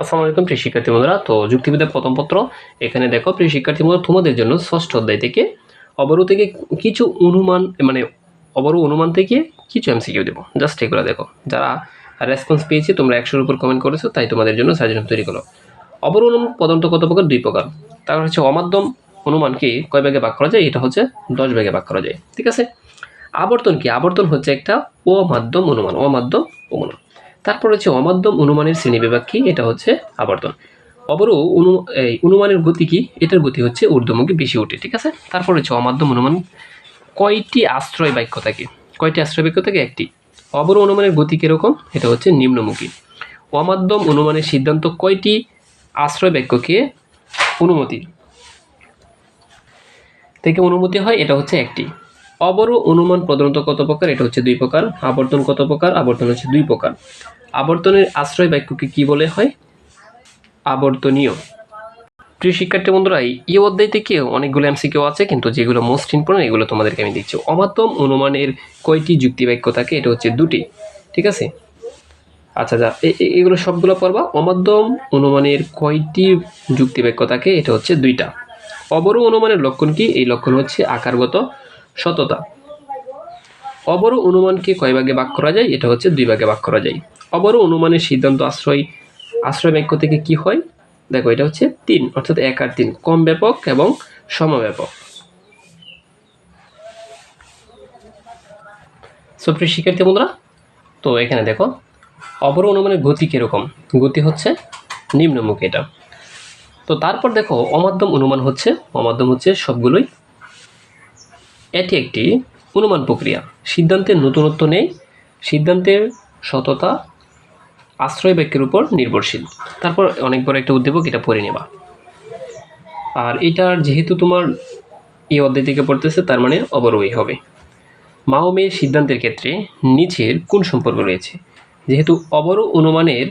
আসসালামু আলাইকুম, প্রিয় শিক্ষার্থী বন্ধুরা। তো যুক্তিবিদ্যার প্রথম পত্র। এখানে দেখো, প্রিয় শিক্ষার্থী বন্ধুরা, তোমাদের জন্য ষষ্ঠ অধ্যায় থেকে অবরু থেকে কিছু অনুমান মানে অবরু অনুমান থেকে কিছু এমসিকিউ দেবো। জাস্ট এগুলো দেখো। যারা রেসপন্স পেয়েছে, তোমরা একশোর উপর কমেন্ট করেছ, তাই তোমাদের জন্য সাজেশন তৈরি করো অবরু অনুমান পদার্থ কত প্রকার? দুই প্রকার। তারপর হচ্ছে অমাধ্যম অনুমানকে কয় ভাগে ভাগ করা যায়? এটা হচ্ছে দশ ভাগে ভাগ করা যায়। ঠিক আছে? আবর্তন কি? আবর্তন হচ্ছে একটা অমাধ্যম অনুমান অমাধ্যম অনুমান। তারপর হচ্ছে অমাধ্যম অনুমানের শ্রেণীবিভাগ কি? এটা হচ্ছে আবর্তন। অবরও অনু, এই অনুমানের গতি কি? এটার গতি হচ্ছে ঊর্ধ্বমুখী বেশি ওঠে ঠিক আছে? তারপর হচ্ছে অমাধ্যম অনুমান কয়টি আশ্রয় বাক্য থাকে? কয়টি আশ্রয় বাক্য থাকে? একটি। অবর অনুমানের গতি কীরকম? এটা হচ্ছে নিম্নমুখী। অমাধ্যম অনুমানের সিদ্ধান্ত কয়টি আশ্রয় বাক্যকে অনুমতি? থেকে অনুমতি হয়, এটা হচ্ছে একটি। অবর অনুমান প্রধানত কত প্রকার? এটা হচ্ছে দুই প্রকার। আবর্তন কত প্রকার? আবর্তন হচ্ছে দুই প্রকার। আবর্তনের আশ্রয় বাক্যকে কি বলে হয়? আবর্তনীয়। প্রিয় শিক্ষার্থী বন্ধুরা, এই অধ্যায় থেকে অনেকগুলো এমসিকিউ আছে, কিন্তু যেগুলো মোস্ট ইম্পর্টেন্ট এগুলো তোমাদেরকে আমি দিচ্ছি। অমাধ্যম অনুমানের কয়টি যুক্তি বাক্য থাকে? এটা হচ্ছে দুটি। ঠিক আছে? আচ্ছা যা এগুলো সবগুলো পড়বা। অমাধ্যম অনুমানের কয়টি যুক্তি বাক্য থাকে? এটা হচ্ছে দুইটা। অবর অনুমানের লক্ষণ কি? এই লক্ষণ হচ্ছে আকারগত সততা। অবর অনুমানকে কয় ভাগে ভাগ করা যায়? এটা হচ্ছে দুই ভাগে ভাগ করা যায়। অবর অনুমানের সিদ্ধান্ত আশ্রয় আশ্রয় বাক্য থেকে কি হয়? দেখো, এটা হচ্ছে তিন, অর্থাৎ এক আর তিন। কম ব্যাপক এবং সমব্যাপক। সুপ্রিয় শিক্ষার্থী বন্ধুরা, তো এখানে দেখো অপর অনুমানের গতি কীরকম? গতি হচ্ছে নিম্নমুখী এটা। তো তারপর দেখো, অমাধ্যম অনুমান হচ্ছে, অমাধ্যম হচ্ছে সবগুলোই এটি একটি অনুমান প্রক্রিয়া। সিদ্ধান্তের নতুনত্ব নেই, সিদ্ধান্তের সততা আশ্রয় বাক্যের উপর নির্ভরশীল। তারপর অনেক বড় একটা উদ্দীপক, এটা পড়ে নেবা। আর এটার যেহেতু তোমার এই অধ্যায় থেকে পড়তেছে, তার মানে অবরোহী হবে। মা ও মেয়ের সিদ্ধান্তের ক্ষেত্রে নিচের কোন সম্পর্ক রয়েছে? যেহেতু অবর অনুমানের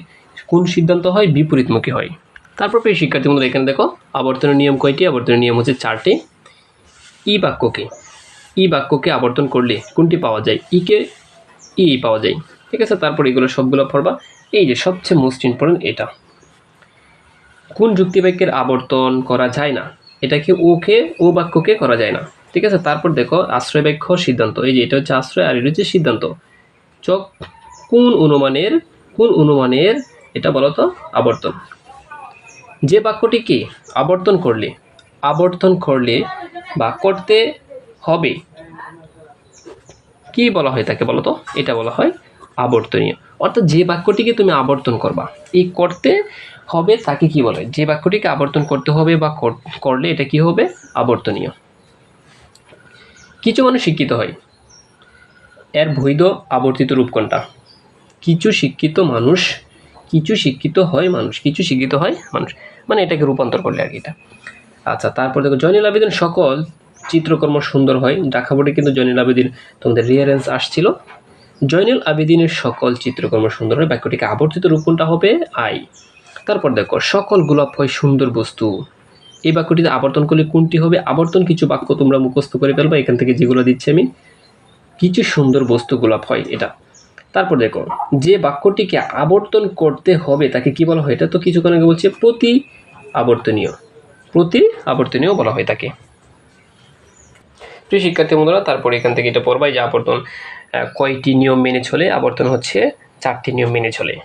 কোন সিদ্ধান্ত হয়? বিপরীতমুখী হয়। তারপর প্রিয় শিক্ষার্থী বন্ধুরা, এখানে দেখো, আবর্তনের নিয়ম কয়টি? আবর্তনের নিয়ম হচ্ছে চারটি। ই বাক্যকে ই বাক্যকে আবর্তন করলে কোনটি পাওয়া যায়? ইকে ই পাওয়া যায়। ঠিক আছে, তারপর এগুলো সবগুলো পড়বা। এই যে সবচেয়ে মোস্ট ইম্পর্টেন্ট এটা। কোন যুক্তিবাক্যের আবর্তন করা যায় না? এটাকে ওকে ও বাক্যকে করা যায় না? ঠিক আছে, তারপর দেখো আশ্রয় বাক্য সিদ্ধান্ত। এই যে এটা হচ্ছে আশ্রয় আর এটা হচ্ছে সিদ্ধান্ত। চক, কোন অনুমানের কোন অনুমানের এটা বলো তো, আবর্তন। যে বাক্যটিকে আবর্তন করলে আবর্তন করলে বা করতে হবে কি বলা হয় তাকে বলো তো? এটা বলা হয় আবর্তনীয়। অর্থাৎ যে বাক্যটিকে তুমি আবর্তন করবা, এই করতে হবে তাকে কি বলে? যে বাক্যটিকে আবর্তন করতে হবে বা কর- করলে এটা কি হবে? আবর্তনীয়। কিছু মানুষ শিক্ষিত হয়। এর বৈধ আবর্তিত রূপ কোনটা কিছু শিক্ষিত মানুষ, কিছু শিক্ষিত হয় মানুষ, কিছু শিক্ষিত হয় মানুষ। মানে এটাকে রূপান্তর করলে আর কি এটা। আচ্ছা তারপর দেখো, জয়নুল আবেদন সকল চিত্রকর্ম সুন্দর হয়। ঢাকা বোর্ডে কিন্তু জয়নুল আবেদিন তোমাদের রিয়ারেন্স আসছিল। জয়নুল আবেদিনের সকল চিত্রকর্ম সুন্দর হয়। বাক্যটিকে আবর্তিত রূপ কোনটা হবে আই। তারপর দেখো, সকল গোলাপ হয় সুন্দর বস্তু। এই বাক্যটিতে আবর্তন করলে কোনটি হবে? আবর্তন কিছু বাক্য তোমরা মুখস্থ করে ফেলবা। এখান থেকে যেগুলো দিচ্ছি আমি। কিছু সুন্দর বস্তু গোলাপ হয় এটা। তারপর দেখো, যে বাক্যটিকে আবর্তন করতে হবে, তাকে কি বলা হয়? এটা তো কিছুক্ষণ আগে বলছে, প্রতি আবর্তনীয়। প্রতি আবর্তনীয় বলা হয় তাকে। প্রিয় শিক্ষার্থী বন্ধুরা, তারপরে এখান থেকে এটা পড়বাই যে আবর্তন কয়টি নিয়ম মেনে চলে? আবর্তন হচ্ছে চারটি নিয়ম মেনে চলে।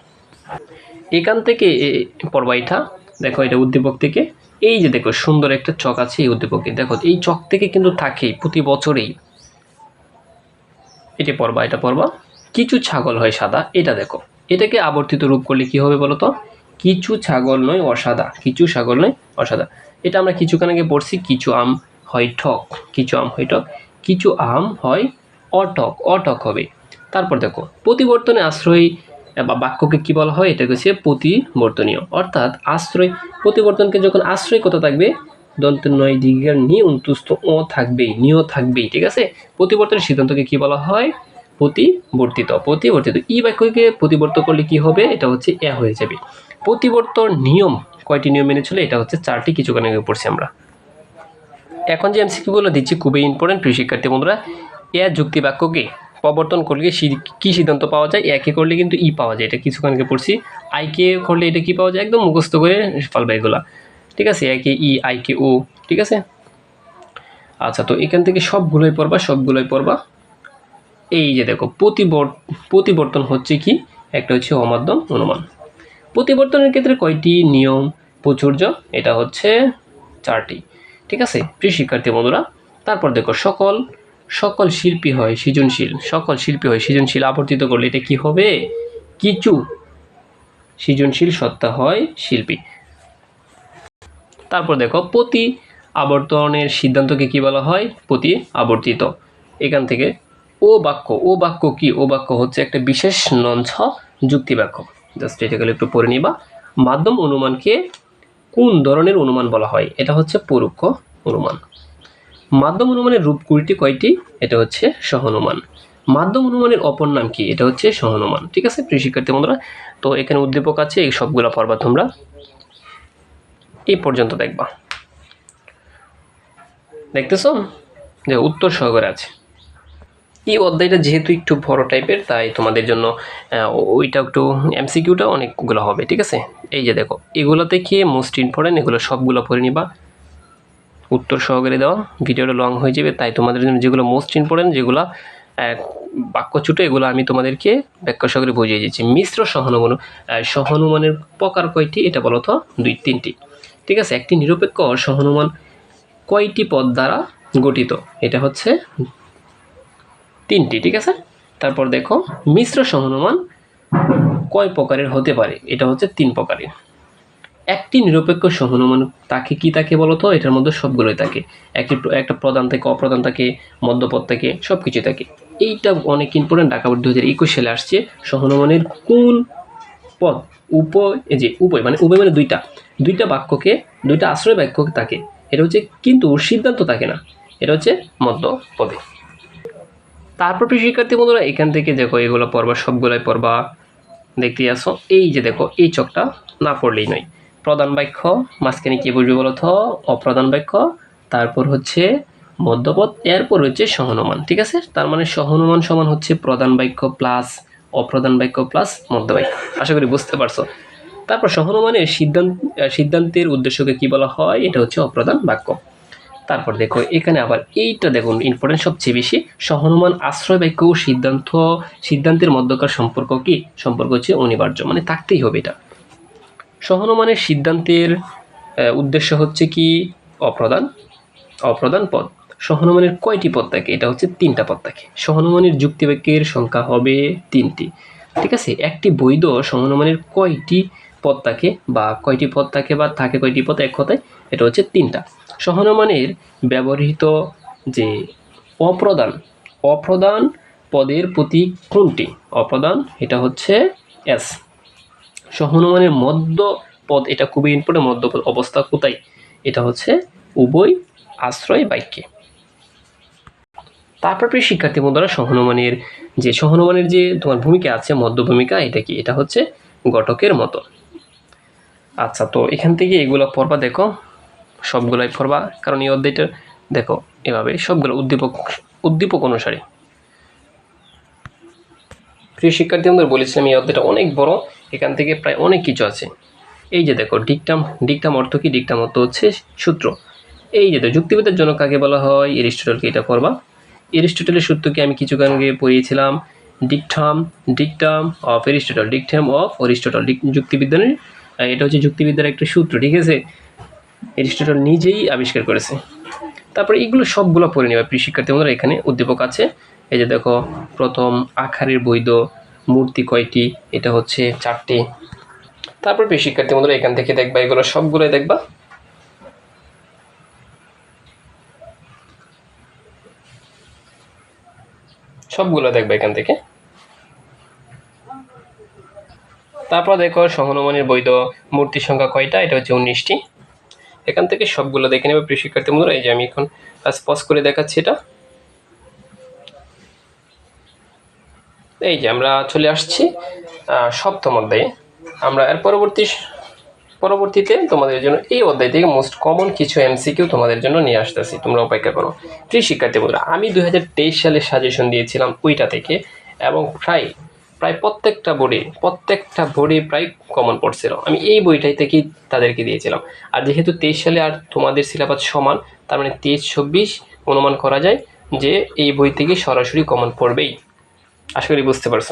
এখান থেকে এ- পড়বা এটা। দেখো এটা উদ্দীপক থেকে। এই যে দেখো, সুন্দর একটা চক আছে এই উদ্দীপকে। দেখো, এই চক থেকে কিন্তু থাকেই প্রতি বছরেই। এটা পড়বা এটা পড়বা। কিছু ছাগল হয় সাদা, এটা দেখো। এটাকে আবর্তিত রূপ করলে কি হবে বলো তো কিছু ছাগল নয়, অসাদা। কিছু ছাগল নয়, অসাদা। এটা আমরা কিছুক্ষণ আগে পড়ছি, কিছু আম। হয় ঠক কিছু আম হয় টক কিছু আম হয় অটক অটক হবে। তারপর দেখো, প্রতিবর্তনে আশ্রয় বা বাক্যকে কী বলা হয়? এটা হচ্ছে প্রতিবর্তনীয়। অর্থাৎ আশ্রয়, প্রতিবর্তনকে যখন আশ্রয় কত থাকবে দন্ত নয় দিঘার নি অন্তুস্ত ও থাকবেই, নিয় থাকবেই, ঠিক আছে? প্রতিবর্তনের সিদ্ধান্তকে কী বলা হয়? প্রতিবর্তিত প্রতিবর্তিত। ই বাক্যকে প্রতিবর্তন করলে কি হবে? এটা হচ্ছে এ হয়ে যাবে। প্রতিবর্তন নিয়ম, কয়টি নিয়ম মেনে চলে? এটা হচ্ছে চারটি কিছুক্ষণ আগে পড়ছি আমরা। এখন যে এমসিকিউগুলো দিচ্ছি, খুবই ইম্পর্টেন্ট প্রিয় শিক্ষার্থী বন্ধুরা, এ যুক্তি বাক্যকে পরিবর্তন করলে কি সিদ্ধান্ত পাওয়া যায়? একে করলে কিন্তু ই পাওয়া যায়। এটা কিছুক্ষণ আগে পড়ছি আইকে করলে এটা কি পাওয়া যায়? একদম মুখস্থ করে ফেলবা এগুলা। ঠিক আছে? একে ই আইকে ও, ঠিক আছে? আচ্ছা তো এখান থেকে সবগুলোই পড়বা সবগুলোই পড়বা। এই যে দেখো, প্রতিবর প্রতিবর্তন হচ্ছে কি? একটা হচ্ছে অমাধ্যম অনুমান। প্রতিবর্তনের ক্ষেত্রে কয়টি নিয়ম প্রচুর্য? এটা হচ্ছে চারটি। ঠিক আছে? প্রিয় শিক্ষার্থী বন্ধুরা, তারপর দেখো সকল সকল শিল্পী হয় সৃজনশীল, সকল শিল্পী হয় সৃজনশীল, আবর্তিত করলে এটা কি হবে? কিছু সৃজনশীল সত্তা হয় শিল্পী। তারপর দেখো প্রতি আবর্তনের সিদ্ধান্তকে কি বলা হয়? প্রতি আবর্তিত। এখান থেকে ও বাক্য ও বাক্য কি? ও বাক্য হচ্ছে একটা বিশেষ নঞ্ছ যুক্তি বাক্য জাস্ট এটাকে একটু পড়ে নিবা। মাধ্যম অনুমানকে কোন ধরনের অনুমান বলা হয়? এটা হচ্ছে পরোক্ষ অনুমান। মাধ্যম অনুমানের রূপ কুড়িটি কয়টি? এটা হচ্ছে সহনুমান। মাধ্যম অনুমানের অপর নাম কি? এটা হচ্ছে সহনুমান। ঠিক আছে, প্রিয় শিক্ষার্থী বন্ধুরা? তো এখানে উদ্দীপক আছে, এই সবগুলো পড়বা তোমরা। এই পর্যন্ত দেখবা। দেখতেছো? যে উত্তর সহকারে আছে। এই অধ্যায়টা যেহেতু একটু বড় টাইপের তাই তোমাদের জন্য ওইটা একটু এমসিকিউটা অনেকগুলো হবে, ঠিক আছে? এই যে দেখো এগুলো থেকে মোস্ট ইম্পর্টেন্ট এগুলো সবগুলো পড়ে নিবা। উত্তর সহকারে দেওয়া ভিডিওটা লং হয়ে যাবে, তাই তোমাদের জন্য যেগুলো মোস্ট ইম্পর্টেন্ট যেগুলো বাক্য ছোটো, এগুলো আমি তোমাদেরকে ব্যাখ্যা সহকারে বুঝিয়ে দিয়েছি মিশ্র সহানুমান সহানুমানের প্রকার কয়টি, এটা বলো তো, দুই, তিনটি। ঠিক আছে? একটি নিরপেক্ষ সহানুমান কয়টি পদ দ্বারা গঠিত? এটা হচ্ছে তিনটি, ঠিক আছে? তারপর দেখো, মিশ্র সহানুমান কয় প্রকারের হতে পারে? এটা হচ্ছে তিন প্রকারের। একটি নিরপেক্ষ সহানুমান তাকে কি তাকে বলো তো? এটার মধ্যে সবগুলোই থাকে। একটি একটা প্রধান থেকে অপ্রধান থাকে, মধ্যপদ থাকে সব কিছু থাকে। এইটা অনেক ইম্পর্টেন্ট ঢাকা দু হাজার একুশ সালে আসছে। সহানুমানের কোন পদ উপ যে উভয় মানে উভয় মানে দুইটা। দুইটা বাক্যকে, দুইটা আশ্রয় বাক্য থাকে। এটা হচ্ছে কিন্তু সিদ্ধান্ত থাকে না। এটা হচ্ছে মধ্য পদে তারপর প্রিয় শিক্ষার্থী বন্ধুরা, এখান থেকে দেখো এগুলো পড়বা, সবগুলোই পড়বা। দেখতে আসো এই যে দেখো, এই চকটা না পড়লেই নয়। প্রধান বাক্য, মাঝখানে কি বুঝবে বলো তো? অপ্রধান বাক্য, তারপর হচ্ছে মধ্যপদ, এরপর হচ্ছে সহনুমান, ঠিক আছে? তার মানে সহনুমান সমান হচ্ছে প্রধান বাক্য প্লাস অপ্রধান বাক্য প্লাস মধ্য বাক্য। আশা করি বুঝতে পারছ। তারপর সহনুমানের সিদ্ধান্ত, সিদ্ধান্তের উদ্দেশ্যকে কি বলা হয়? এটা হচ্ছে অপ্রধান বাক্য। তারপর দেখো, এখানে আবার এইটা দেখুন ইম্পর্টেন্ট সবচেয়ে বেশি, সহনুমান আশ্রয় বাক্য ও সিদ্ধান্ত, সিদ্ধান্তের মধ্যকার সম্পর্ক কি? সম্পর্ক হচ্ছে অনিবার্য মানে থাকতেই হবে এটা। সহনুমানের সিদ্ধান্তের উদ্দেশ্য হচ্ছে কি? অপ্রদান অপ্রদান পদ। সহনুমানের কয়টি পদ থাকে? এটা হচ্ছে তিনটা পদ থাকে। সহনুমানের যুক্তিবাক্যের সংখ্যা হবে তিনটি। ঠিক আছে? একটি বৈধ, সহনুমানের কয়টি পদ থাকে বা কয়টি পদ থাকে বা থাকে কয়টি পদ এক কথায়, এটা হচ্ছে তিনটা। সহনুমানের ব্যবহৃত যে অপ্রদান অপ্রদান পদের প্রতীক কোনটি? অপ্রদান, এটা হচ্ছে এস। সহনুমানের মধ্য পদ, এটা খুবই ইম্পর্টেন্ট মধ্য পদ অবস্থা কোথায়? এটা হচ্ছে উভয় আশ্রয় বাক্যে। তারপর প্রিয় শিক্ষার্থী বন্ধুরা, সহনুমানের যে সহনুমানের যে তোমার ভূমিকা আছে মধ্য ভূমিকা এটা কি? এটা হচ্ছে ঘটকের মতো। আচ্ছা তো এখান থেকে এগুলো পড়বা দেখো। সবগুলাই পড়বা কারণ এই অধ্যায়টা দেখো এভাবে সবগুলো উদ্দীপক উদ্দীপক অনুসারে। প্রিয় শিক্ষার্থী আমাদের বলেছিলাম এই অধ্যায়টা অনেক বড় এখান থেকে প্রায় অনেক কিছু আছে। এই যে দেখো ডিকটাম ডিকটাম অর্থ কি? ডিকটাম অর্থ হচ্ছে সূত্র। এই যে দেখো, যুক্তিবিদ্যার জন্য কাকে বলা হয়? এরিস্টটলকে এটা পড়বা। এরিস্টটলের সূত্রকে আমি কিছুক্ষণ আগে পড়িয়েছিলাম? Dictum dictum of Aristotle dictum of Aristotle যুক্তিবিজ্ঞানের এটা হচ্ছে যুক্তিবিদ্যার একটা সূত্র, ঠিক আছে? এরিস্টটল নিজেই আবিষ্কার করেছে। তারপরে এগুলো সবগুলো পড়ে নেবে প্রিয় শিক্ষার্থী বন্ধুরা, এখানে উদ্দীপক আছে। এই যে দেখো, প্রথম আখারের বৈধ মূর্তি কয়টি? এটা হচ্ছে চারটি। তারপর প্রিয় শিক্ষার্থী বন্ধুরা, এখান থেকে দেখবা, এগুলো সবগুলোই দেখবা। সবগুলো দেখবা এখান থেকে। তারপর দেখো সহনুমানের বৈধ মূর্তির সংখ্যা কয়টা? এটা হচ্ছে উনিশটি। এখান থেকে সবগুলো দেখে নেবে প্রিয় শিক্ষার্থী বন্ধুরা। এই যে আমি এখন পজ করে দেখাচ্ছি এটা। এই যে আমরা চলে আসছি সপ্তম অধ্যায়ে। আমরা এর পরবর্তী পরবর্তীতে তোমাদের জন্য এই অধ্যায় থেকে মোস্ট কমন কিছু এমসিকিউ তোমাদের জন্য নিয়ে আসতেছি। তোমরা অপেক্ষা করো। প্রিয় শিক্ষার্থী বন্ধুরা, আমি দুই সালে সাজেশন দিয়েছিলাম ওইটা থেকে এবং প্রায় প্রায় প্রত্যেকটা বোর্ডে প্রত্যেকটা বোর্ডে প্রায় কমন পড়ছিল আমি এই বইটাই থেকেই তাদেরকে দিয়েছিলাম। আর যেহেতু তেইশ সালে আর তোমাদের সিলেবাস সমান, তার মানে তেইশ চব্বিশ অনুমান করা যায় যে এই বই থেকে সরাসরি কমন পড়বেই। আশা করি বুঝতে পারছ।